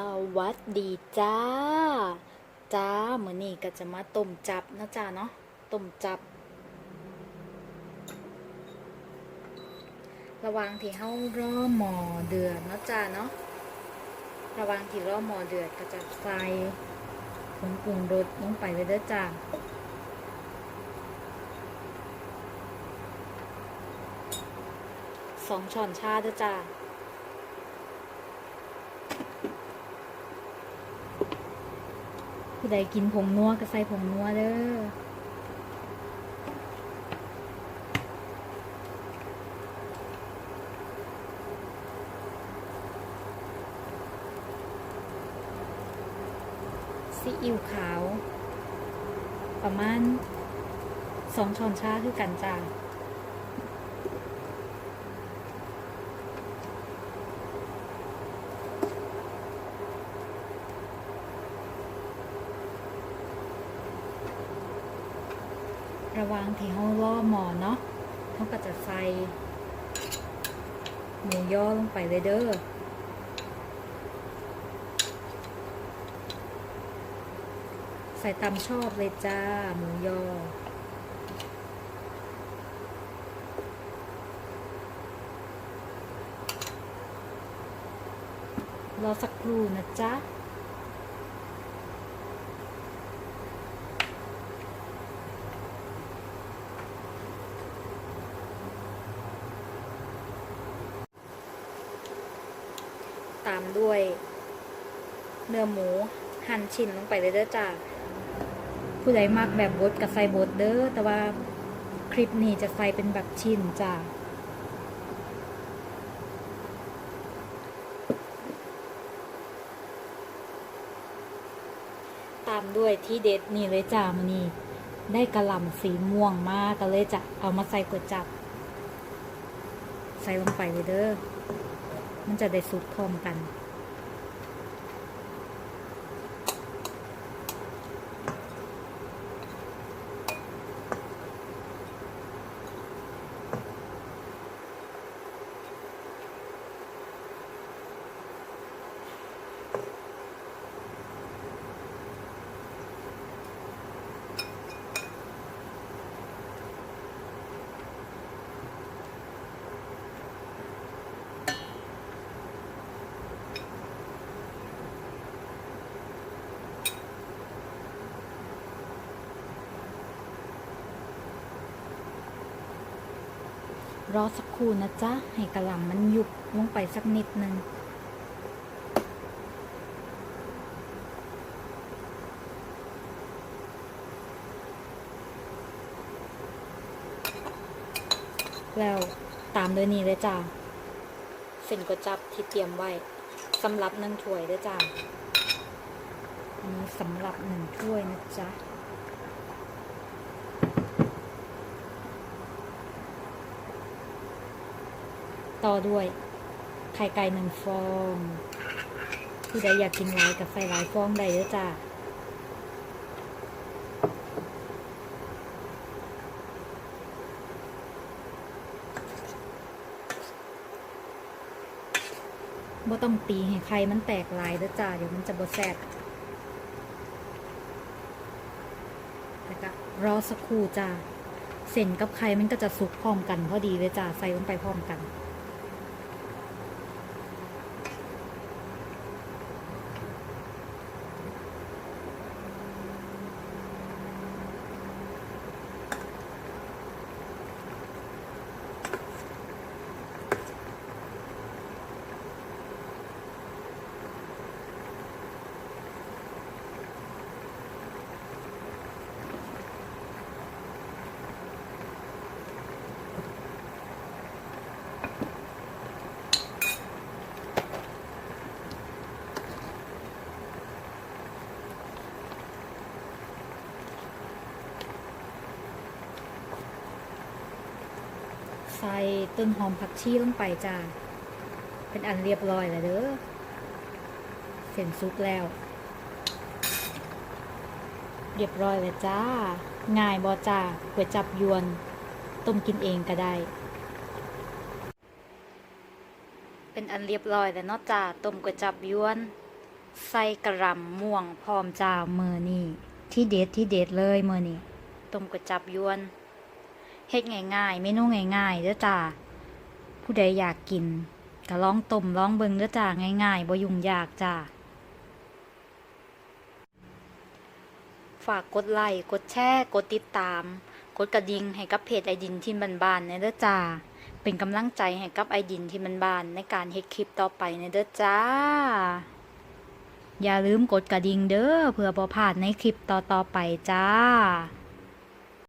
สวัสดีจ้า จ้าเหมือนี้ก็จะมาต้มจับนะจ้าเนาะต้มจับ ระว่างที่เฮารอหมอเดือดนะจ้าเนาะระว่างที่รอหมอเดือดก็จะใส่ผงปรุงรสลงไปเลยเด้อจ้าสองช้อนชาเด้อจ้า ผู้ใดกินผงนัวก็ใส่ผงนัวเด้อซีอิ๊วขาว ประมาณสองช้อนชาคือกันจ้า ระวังที่เขาล่อหมอเนาะเขาก็จะใส่หมูย่อลงไปเลยเด้อใส่ตามชอบเลยจ้า หมูยอรอสักครู่นะจ๊ะ ตามด้วยเนื้อหมูหั่นชิ้นลงไปเลยเด้อจ้าผู้ใดมักแบบบดกับใส่บดเด้อแต่ว่าคลิปนี้จะใส่เป็นแบบชิ้นจ้าตามด้วยที่เด็ดนี่เลยจ้ามันนี่ได้กระหล่ำสีม่วงมากก็เลยจะเอามาใส่ก๋วยจับ ใส่ลงไปเลยเด้อ มันจะได้สุกพร้อมกัน รอสักครู่นะจ๊ะ ให้กระหล่ำมันยุบลงไปสักนิดนึงแล้วตามด้วยนี่เลยจ้าเส้นก๋วยจับที่เตรียมไว้สำหรับหนึ่งถ้วยเลยจ้าอันนี้สำหรับหนึ่งถ้วยนะจ๊ะ ต่อด้วย ไข่ไก่หนึ่งฟองผู้ใดอยากกินหลายกับใส่หลายฟองได้เด้อจ้าบ่ต้องตีให้ไข่มันแตกลายเด้อจ้าเดี๋ยวมันจะบ่แซ่บแล้วก็รอสักครู่จ้าเส้นกับไข่มันก็จะสุกพร้อมกันพอดีเลยจ้าใส่ลงไปพร้อมกัน ใส่ต้นหอมผักชีลงไปจ้า เป็นอันเรียบร้อยแล้วเด้อ เสร็จซุกแล้ว เรียบร้อยแล้วจ้า ง่ายบอจ้าก๋วยจับยวน ต้มกินเองก็ได้ เป็นอันเรียบร้อยแล้วเนาะจ้า ต้มก๋วยจับยวน ใส่กระหลำม่วงพร้อมจ้าเมือนี่ที่เด็ดที่เด็ดเลยเมือนี่ต้มกระจับยวน เฮ็ดง่ายๆเมนูง่ายๆเด้อจ้าผู้ใดอยากกินก็ลองต้มลองเบิ่งเด้อจ้าง่ายๆบ่ยุ่งยากจ้าฝากกดไลค์กดแชร์กดติดตาม กดกระดิ่งให้กับเพจไอดินที่บ้านๆในเด้อจ้า เป็นกำลังใจให้กับไอดินที่มันบานในการเฮ็ดคลิปต่อไปในเด้อจ้า อย่าลืมกดกระดิ่งเด้อเพื่อบ่พลาดในคลิปต่อๆไปจ้า